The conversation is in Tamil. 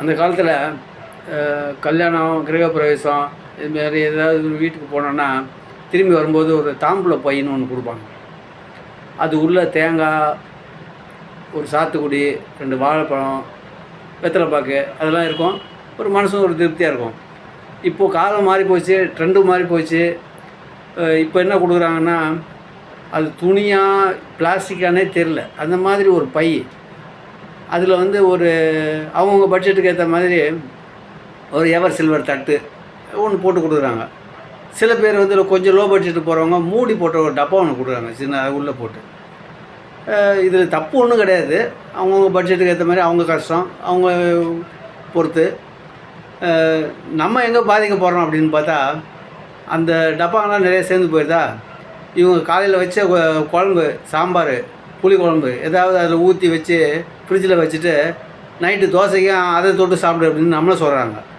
அந்த காலத்தில் கல்யாணம் கிரகப்பிரவேசம் இதுமாரி ஏதாவது வீட்டுக்கு போனோன்னா திரும்பி வரும்போது ஒரு தாம்பூல பையன்னு ஒன்று கொடுப்பாங்க. அது உள்ள தேங்காய் ஒரு சாத்துக்குடி ரெண்டு வாழைப்பழம் வெத்தலை பாக்கு அதெல்லாம் இருக்கும். ஒரு மனசும் ஒரு திருப்தியாக இருக்கும். இப்போது காலம் மாறி போச்சு ட்ரெண்டு மாறி போச்சு. இப்போ என்ன கொடுக்குறாங்கன்னா அது துணியாக பிளாஸ்டிக்கானே தெரில அந்த மாதிரி ஒரு பை அதில் வந்து ஒரு அவங்கவுங்க பட்ஜெட்டுக்கு ஏற்ற மாதிரி ஒரு எவர் சில்வர் தட்டு ஒன்று போட்டு கொடுக்குறாங்க. சில பேர் வந்து கொஞ்சம் லோ பட்ஜெட்டு போகிறவங்க மூடி போட்ட ஒரு டப்பா ஒன்று கொடுக்குறாங்க சின்ன உள்ளே போட்டு. இதில் தப்பு ஒன்றும் கிடையாது. அவங்கவுங்க பட்ஜெட்டுக்கு ஏற்ற மாதிரி அவங்க கஷ்டம் அவங்க பொறுத்து. நம்ம எங்கே பாதிக்க போகிறோம் அப்படின்னு பார்த்தா அந்த டப்பாங்கெல்லாம் நிறைய சேர்ந்து போயிடுதா இவங்க காலையில் வச்ச குழம்பு சாம்பார் புளி குழம்பு ஏதாவது அதில் ஊற்றி வச்சு ஃப்ரிட்ஜில் வச்சுட்டு நைட்டு தோசைக்கும் அதை தொட்டு சாப்பிடு அப்படின்னு நம்மளை சொல்கிறாங்க